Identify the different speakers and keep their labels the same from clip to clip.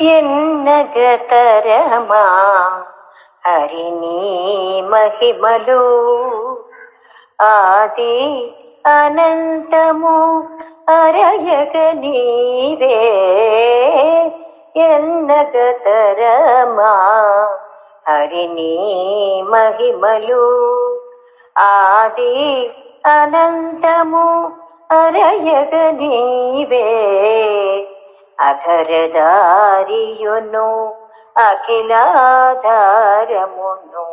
Speaker 1: ఎన్నగతరమా? హరిని మహిమలు ఆది అనంతము అరయగ నీవే. ఎన్నగతరమా? హరిని మహిమలు ఆది అనంతము అరయగ నీవే. అధరదారియును అఖిలాధారమును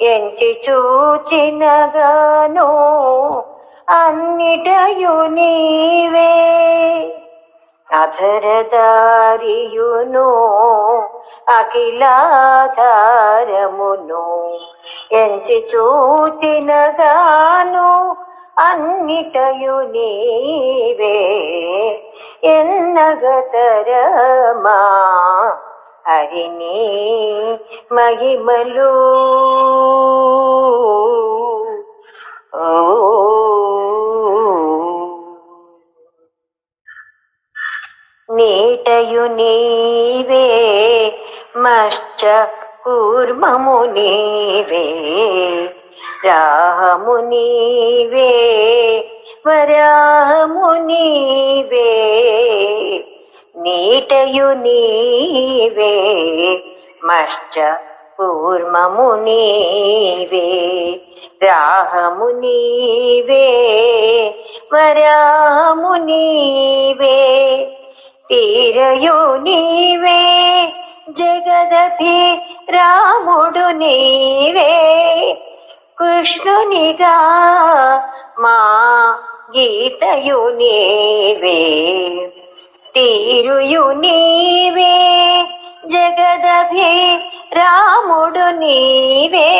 Speaker 1: ఎంచి చూచినగాను అన్నిటయు నీవే. అధరదారియును అఖిలాధారమును ఎంచి చూచినగాను అన్నిటయు నీవే. ఎన్నగతరమా హరిని మహిమలు. నీటయు నీవే మశ్చ కూర్మము నీవే. రాహము నీవే వరాహము నీవే నీటయు నీవే మశ్చ కూర్మము నీవే రాహము నీవే వరాహము నీవే తీరయు నీవే జగదభి రాముడు నీవే. కృష్ణునిగా మా గీతయు నీవే తీరుయు నీవే జగదభి రాముడు నీవే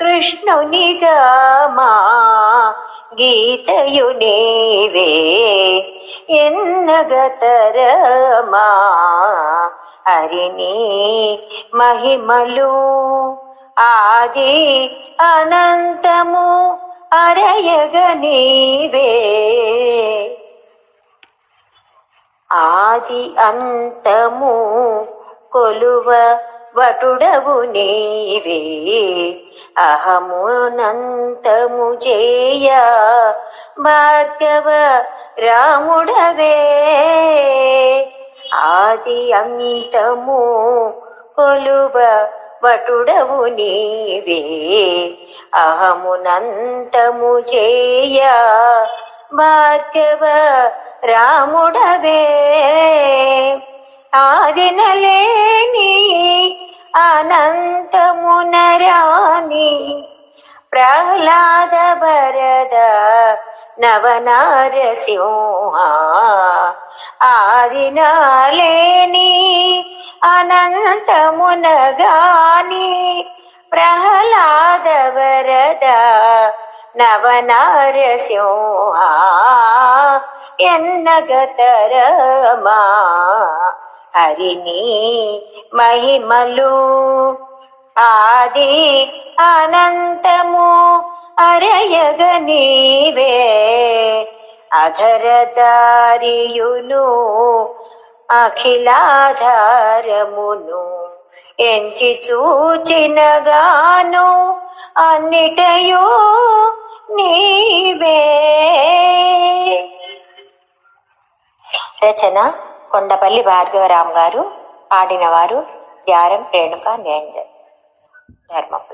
Speaker 1: కృష్ణునిగా మా గీతయు నీవే. ఎన్నగతరమా హరిని మహిమలు ఆది అనంతము అరయగ నీవే. ఆది అంతము కొలువ వటుడవు నీవే. అహమునంతము చేయ భార్గవ రాముడవే. ఆది అంతము కొలువ వటుడవు నీవే. అహమునంతము చేయ. భార్గవ రాముడవే. ఆదినలేని అనంతమునరాని ప్రహ్లాద వరద నవనారసింహ. ఆదినాలేని అనంతమునగాని ప్రహ్లాద వరద నవనారసింహ ఎన్నగతరమా? హరిని మహిమలు ఆది అనంతము అరయగ నీవే. అధరదారియును అఖిలాధారమును ఎంచి చూచినగాను అన్నిటయో నీవే. రచన కొండపల్లి భార్గవరామ్ గారు పాడినవారు త్యారం రేణుక నేంజర్ ధర్మపురి.